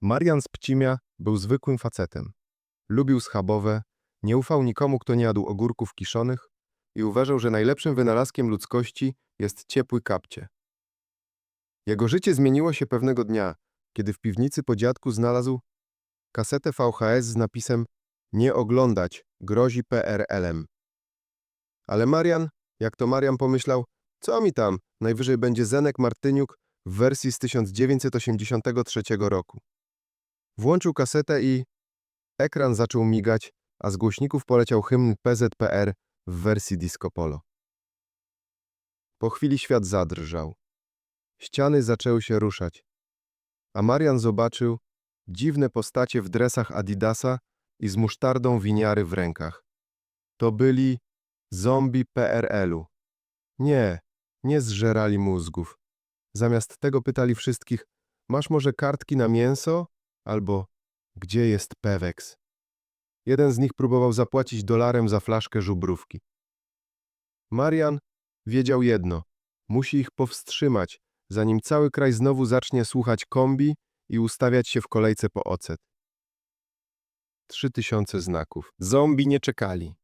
Marian z Pcimia był zwykłym facetem. Lubił schabowe, nie ufał nikomu, kto nie jadł ogórków kiszonych i uważał, że najlepszym wynalazkiem ludzkości jest ciepły kapcie. Jego życie zmieniło się pewnego dnia, kiedy w piwnicy po dziadku znalazł kasetę VHS z napisem Nie oglądać, grozi PRL-em. Ale Marian, jak to Marian pomyślał, co mi tam, najwyżej będzie Zenek Martyniuk w wersji z 1983 roku. Włączył kasetę i ekran zaczął migać, a z głośników poleciał hymn PZPR w wersji disco polo. Po chwili świat zadrżał. Ściany zaczęły się ruszać, a Marian zobaczył dziwne postacie w dresach Adidasa i z musztardą winiary w rękach. To byli zombie PRL-u. Nie, nie zżerali mózgów. Zamiast tego pytali wszystkich, masz może kartki na mięso? Albo gdzie jest Pewex? Jeden z nich próbował zapłacić dolarem za flaszkę żubrówki. Marian wiedział jedno, musi ich powstrzymać, zanim cały kraj znowu zacznie słuchać kombi i ustawiać się w kolejce po ocet. Trzy tysiące znaków. Zombie nie czekali.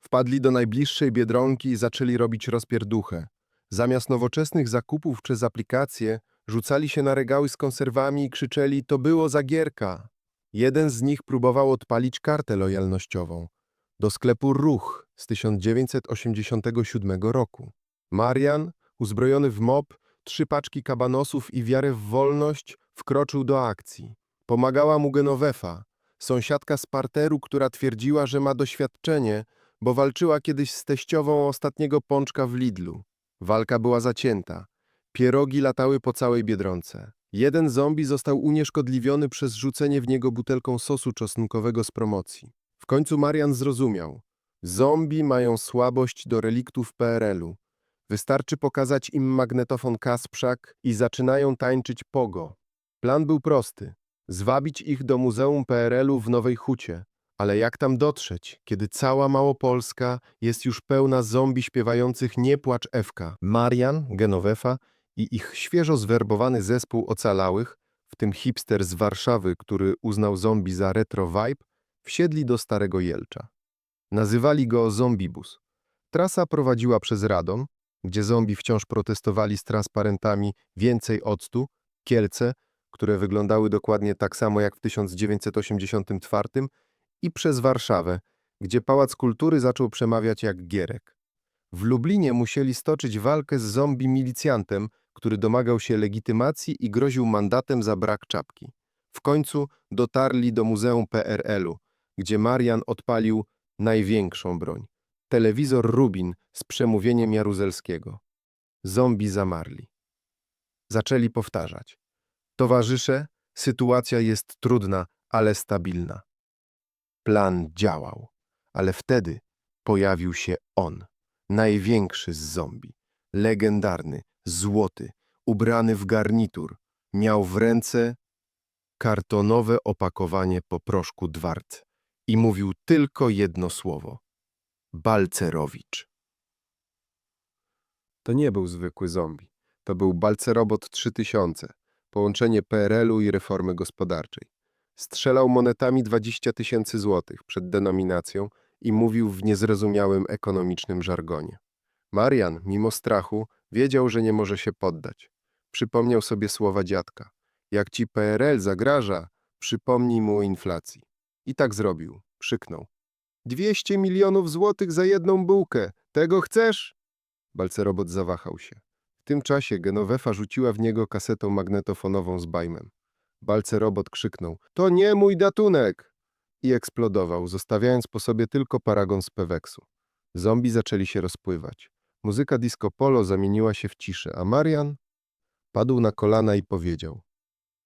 Wpadli do najbliższej biedronki i zaczęli robić rozpierduchę. Zamiast nowoczesnych zakupów przez aplikacje, rzucali się na regały z konserwami i krzyczeli to było zagierka. Jeden z nich próbował odpalić kartę lojalnościową do sklepu Ruch z 1987 roku. Marian, uzbrojony w mop, trzy paczki kabanosów i wiarę w wolność, wkroczył do akcji. Pomagała mu Genovefa, sąsiadka z parteru, która twierdziła, że ma doświadczenie, bo walczyła kiedyś z teściową ostatniego pączka w Lidlu. Walka była zacięta. Pierogi latały po całej Biedronce. Jeden zombie został unieszkodliwiony przez rzucenie w niego butelką sosu czosnkowego z promocji. W końcu Marian zrozumiał. Zombie mają słabość do reliktów PRL-u. Wystarczy pokazać im magnetofon Kasprzak i zaczynają tańczyć pogo. Plan był prosty. Zwabić ich do Muzeum PRL-u w Nowej Hucie. Ale jak tam dotrzeć, kiedy cała Małopolska jest już pełna zombie śpiewających Nie płacz Ewka? Marian, Genovefa i ich świeżo zwerbowany zespół ocalałych, w tym hipster z Warszawy, który uznał zombie za retro vibe, wsiedli do Starego Jelcza. Nazywali go Zombibus. Trasa prowadziła przez Radom, gdzie zombie wciąż protestowali z transparentami więcej octu, Kielce, które wyglądały dokładnie tak samo jak w 1984 i przez Warszawę, gdzie Pałac Kultury zaczął przemawiać jak Gierek. W Lublinie musieli stoczyć walkę z zombie milicjantem, który domagał się legitymacji i groził mandatem za brak czapki. W końcu dotarli do Muzeum PRL-u, gdzie Marian odpalił największą broń. Telewizor Rubin z przemówieniem Jaruzelskiego. Zombie zamarli. Zaczęli powtarzać. Towarzysze, sytuacja jest trudna, ale stabilna. Plan działał, ale wtedy pojawił się on, największy z zombie, legendarny, złoty, ubrany w garnitur, miał w ręce kartonowe opakowanie po proszku Dwart i mówił tylko jedno słowo – Balcerowicz. To nie był zwykły zombie, to był Balcerobot 3000, połączenie PRL-u i reformy gospodarczej. Strzelał monetami 20 tysięcy złotych przed denominacją i mówił w niezrozumiałym ekonomicznym żargonie. Marian, mimo strachu, wiedział, że nie może się poddać. Przypomniał sobie słowa dziadka. Jak ci PRL zagraża, przypomnij mu o inflacji. I tak zrobił. Krzyknął. 200 milionów złotych za jedną bułkę. Tego chcesz? Balcerobot zawahał się. W tym czasie Genovefa rzuciła w niego kasetą magnetofonową z bajmem. Balcerobot krzyknął. To nie mój datunek! I eksplodował, zostawiając po sobie tylko paragon z Peweksu. Zombie zaczęli się rozpływać. Muzyka disco polo zamieniła się w ciszę, a Marian padł na kolana i powiedział: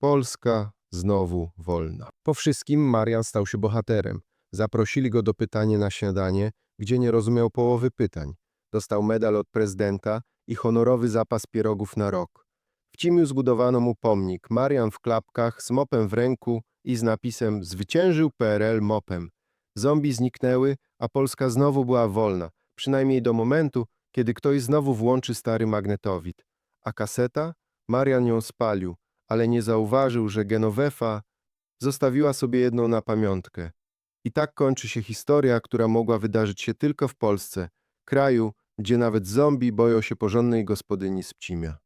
Polska znowu wolna. Po wszystkim Marian stał się bohaterem. Zaprosili go do pytania na śniadanie, gdzie nie rozumiał połowy pytań. Dostał medal od prezydenta i honorowy zapas pierogów na rok. W Cimiu zbudowano mu pomnik, Marian w klapkach, z mopem w ręku i z napisem Zwyciężył PRL mopem. Zombie zniknęły, a Polska znowu była wolna, przynajmniej do momentu, kiedy ktoś znowu włączy stary magnetowid. A kaseta? Marian ją spalił, ale nie zauważył, że Genovefa zostawiła sobie jedną na pamiątkę. I tak kończy się historia, która mogła wydarzyć się tylko w Polsce, kraju, gdzie nawet zombie boją się porządnej gospodyni z Pcimia.